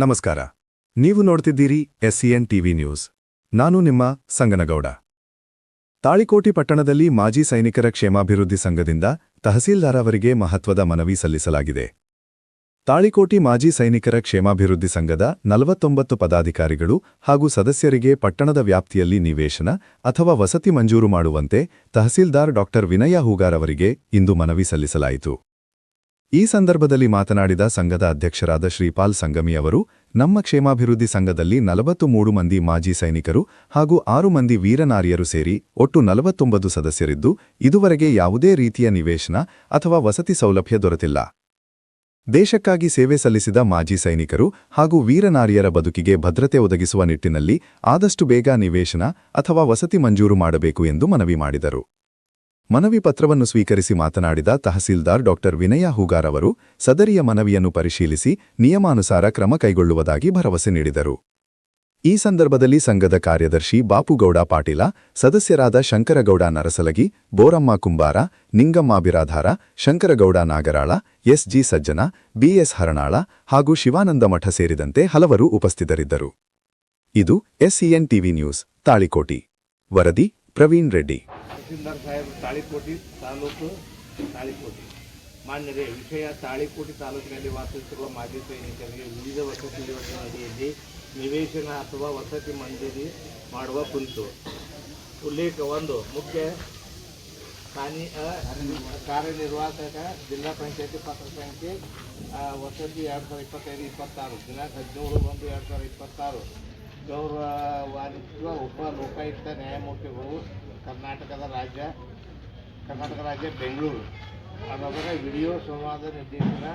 ನಮಸ್ಕಾರ. ನೀವು ನೋಡ್ತಿದ್ದೀರಿ ಎಸ್ಸಿಎನ್ TV news. ನಾನು ನಿಮ್ಮ ಸಂಗನಗೌಡ. ತಾಳಿಕೋಟಿ ಪಟ್ಟಣದಲ್ಲಿ ಮಾಜಿ ಸೈನಿಕರ ಕ್ಷೇಮಾಭಿವೃದ್ಧಿ ಸಂಘದಿಂದ ತಹಸೀಲ್ದಾರ್ ಅವರಿಗೆ ಮಹತ್ವದ ಮನವಿ ಸಲ್ಲಿಸಲಾಗಿದೆ. ತಾಳಿಕೋಟಿ ಮಾಜಿ ಸೈನಿಕರ ಕ್ಷೇಮಾಭಿವೃದ್ಧಿ ಸಂಘದ ನಲವತ್ತೊಂಬತ್ತು ಪದಾಧಿಕಾರಿಗಳು ಹಾಗೂ ಸದಸ್ಯರಿಗೆ ಪಟ್ಟಣದ ವ್ಯಾಪ್ತಿಯಲ್ಲಿ ನಿವೇಶನ ಅಥವಾ ವಸತಿ ಮಂಜೂರು ಮಾಡುವಂತೆ ತಹಸೀಲ್ದಾರ್ ಡಾ. ವಿನಯ ಹೂಗಾರ್ ಅವರಿಗೆ ಇಂದು ಮನವಿ ಸಲ್ಲಿಸಲಾಯಿತು. ಈ ಸಂದರ್ಭದಲ್ಲಿ ಮಾತನಾಡಿದ ಸಂಘದ ಅಧ್ಯಕ್ಷರಾದ ಶ್ರೀಪಾಲ್ ಸಂಗಮಿ ಅವರು ನಮ್ಮ ಕ್ಷೇಮಾಭಿವೃದ್ಧಿ ಸಂಘದಲ್ಲಿ ನಲವತ್ತು ಮೂರು ಮಂದಿ ಮಾಜಿ ಸೈನಿಕರು ಹಾಗೂ ಆರು ಮಂದಿ ವೀರನಾರಿಯರು ಸೇರಿ ಒಟ್ಟು ನಲವತ್ತೊಂಬತ್ತು ಸದಸ್ಯರಿದ್ದು, ಇದುವರೆಗೆ ಯಾವುದೇ ರೀತಿಯ ನಿವೇಶನ ಅಥವಾ ವಸತಿ ಸೌಲಭ್ಯ ದೊರೆತಿಲ್ಲ. ದೇಶಕ್ಕಾಗಿ ಸೇವೆ ಸಲ್ಲಿಸಿದ ಮಾಜಿ ಸೈನಿಕರು ಹಾಗೂ ವೀರನಾರಿಯರ ಬದುಕಿಗೆ ಭದ್ರತೆ ಒದಗಿಸುವ ನಿಟ್ಟಿನಲ್ಲಿ ಆದಷ್ಟು ಬೇಗ ನಿವೇಶನ ಅಥವಾ ವಸತಿ ಮಂಜೂರು ಮಾಡಬೇಕು ಎಂದು ಮನವಿ ಮಾಡಿದರು. ಮನವಿ ಪತ್ರವನ್ನು ಸ್ವೀಕರಿಸಿ ಮಾತನಾಡಿದ ತಹಸೀಲ್ದಾರ್ ಡಾ. ವಿನಯ ಹೂಗಾರ್ ಅವರು ಸದರಿಯ ಮನವಿಯನ್ನು ಪರಿಶೀಲಿಸಿ ನಿಯಮಾನುಸಾರ ಕ್ರಮ ಕೈಗೊಳ್ಳುವುದಾಗಿ ಭರವಸೆ ನೀಡಿದರು. ಈ ಸಂದರ್ಭದಲ್ಲಿ ಸಂಘದ ಕಾರ್ಯದರ್ಶಿ ಬಾಪುಗೌಡ ಪಾಟೀಲ, ಸದಸ್ಯರಾದ ಶಂಕರಗೌಡ ನರಸಲಗಿ, ಬೋರಮ್ಮ ಕುಂಬಾರ, ನಿಂಗಮ್ಮ ಬಿರಾಧಾರ, ಶಂಕರಗೌಡ ನಾಗರಾಳ ಎಸ್ಜಿ ಸಜ್ಜನ ಬಿಎಸ್ ಹರಣಾಳ ಹಾಗೂ ಶಿವಾನಂದ ಮಠ ಸೇರಿದಂತೆ ಹಲವರು ಉಪಸ್ಥಿತರಿದ್ದರು. ಇದು ಎಸ್ಇಎನ್ ಟಿವಿ ನ್ಯೂಸ್, ತಾಳಿಕೋಟಿ. ವರದಿ, ಪ್ರವೀಣ್ ರೆಡ್ಡಿ. ತಹಸೀಲ್ದಾರ್ ಸಾಹೇಬ್ ತಾಳಿಕೋಟಿ ತಾಲೂಕು ತಾಳಿಕೋಟಿ. ಮಾನ್ಯರೇ, ವಿಷಯ ತಾಳಿಕೋಟಿ ತಾಲೂಕಿನಲ್ಲಿ ವಾಸಿಸುತ್ತಿರುವ ಮಾಜಿ ಸೈನಿಕರಿಗೆ ವಿವಿಧ ವಸತಿ ಯೋಜನೆ ಅಡಿಯಲ್ಲಿ ನಿವೇಶನ ಅಥವಾ ವಸತಿ ಮಂಜೂರಿ ಮಾಡುವ ಕುರಿತು ಉಲ್ಲೇಖ ಒಂದು. ಮುಖ್ಯ ಸ್ಥಾನಿ ಕಾರ್ಯನಿರ್ವಾಹಕ ಜಿಲ್ಲಾ ಪಂಚಾಯತಿ ಪತ್ರ ಸಂಖ್ಯೆ ವಸತಿ ಎರಡು ಸಾವಿರದ ಇಪ್ಪತ್ತೈದು, ಇಪ್ಪತ್ತಾರು. ದಿನಾಂಕ ಹದಿನೇಳು ಒಂದು ಎರಡು ಸಾವಿರದ ಇಪ್ಪತ್ತಾರು. ಗೌರವಾನ್ವಿತ ಉಪ ಲೋಕಾಯುಕ್ತ ನ್ಯಾಯಮೂರ್ತಿಗಳು ಕರ್ನಾಟಕದ ರಾಜ್ಯ ಕರ್ನಾಟಕ ರಾಜ್ಯ ಬೆಂಗಳೂರು. ಅದರ ವಿಡಿಯೋ ಸಂವಾದ ನಿರ್ದೇಶನ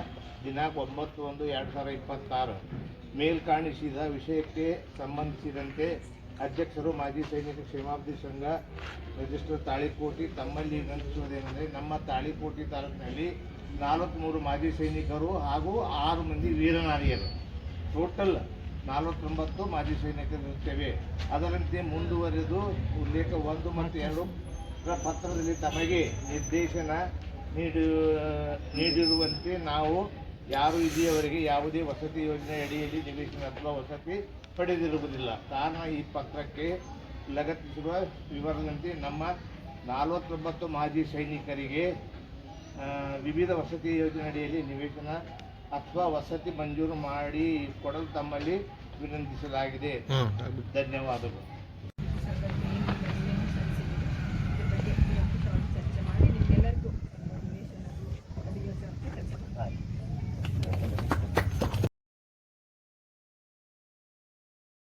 ದಿನಾಂಕ ಒಂಬತ್ತು ಒಂದು ಎರಡು ಸಾವಿರದ ಇಪ್ಪತ್ತಾರು. ಮೇಲ್ಕಾಣಿಸಿದ ವಿಷಯಕ್ಕೆ ಸಂಬಂಧಿಸಿದಂತೆ ಅಧ್ಯಕ್ಷರು ಮಾಜಿ ಸೈನಿಕ ಕ್ಷೇಮಾಭಿವೃದ್ಧಿ ಸಂಘ ರಿಜಿಸ್ಟರ್ ತಾಳಿಕೋಟಿ ತಮ್ಮಲ್ಲಿ ವಿನಂತಿಸುವುದೇನೆಂದರೆ ನಮ್ಮ ತಾಳಿಕೋಟಿ ತಾಲೂಕಿನಲ್ಲಿ ನಾಲ್ಕುನೂರು ಮಾಜಿ ಸೈನಿಕರು ಹಾಗೂ ಆರು ಮಂದಿ ವೀರನಾರಿಯರು. ಟೋಟಲ್ ನಾಲ್ವತ್ತೊಂಬತ್ತು ಮಾಜಿ ಸೈನಿಕರಿರುತ್ತೇವೆ ಅದರಂತೆ ಮುಂದುವರೆದು ಉಲ್ಲೇಖ ಒಂದು ಮತ್ತು ಎರಡು ಪತ್ರದಲ್ಲಿ ತಮಗೆ ನಿರ್ದೇಶನ ನೀಡಿ, ನೀಡಿರುವಂತೆ ನಾವು ಯಾರು ಇಲ್ಲಿಯವರೆಗೆ ಯಾವುದೇ ವಸತಿ ಯೋಜನೆ ಅಡಿಯಲ್ಲಿ ನಿವೇಶನ ಅಥವಾ ವಸತಿ ಪಡೆದಿರುವುದಿಲ್ಲ. ಕಾರಣ ಈ ಪತ್ರಕ್ಕೆ ಲಗತ್ತಿಸಿರುವ ವಿವರದಂತೆ ನಮ್ಮ ನಲವತ್ತೊಂಬತ್ತು ಮಾಜಿ ಸೈನಿಕರಿಗೆ ವಿವಿಧ ವಸತಿ ಯೋಜನೆ ಅಡಿಯಲ್ಲಿ ನಿವೇಶನ ಅಥವಾ ವಸತಿ ಮಂಜೂರು ಮಾಡಿ ಕೊಡಲು ತಮ್ಮಲ್ಲಿ ವಿನಂತಿಸಲಾಗಿದೆ. ಧನ್ಯವಾದಗಳು.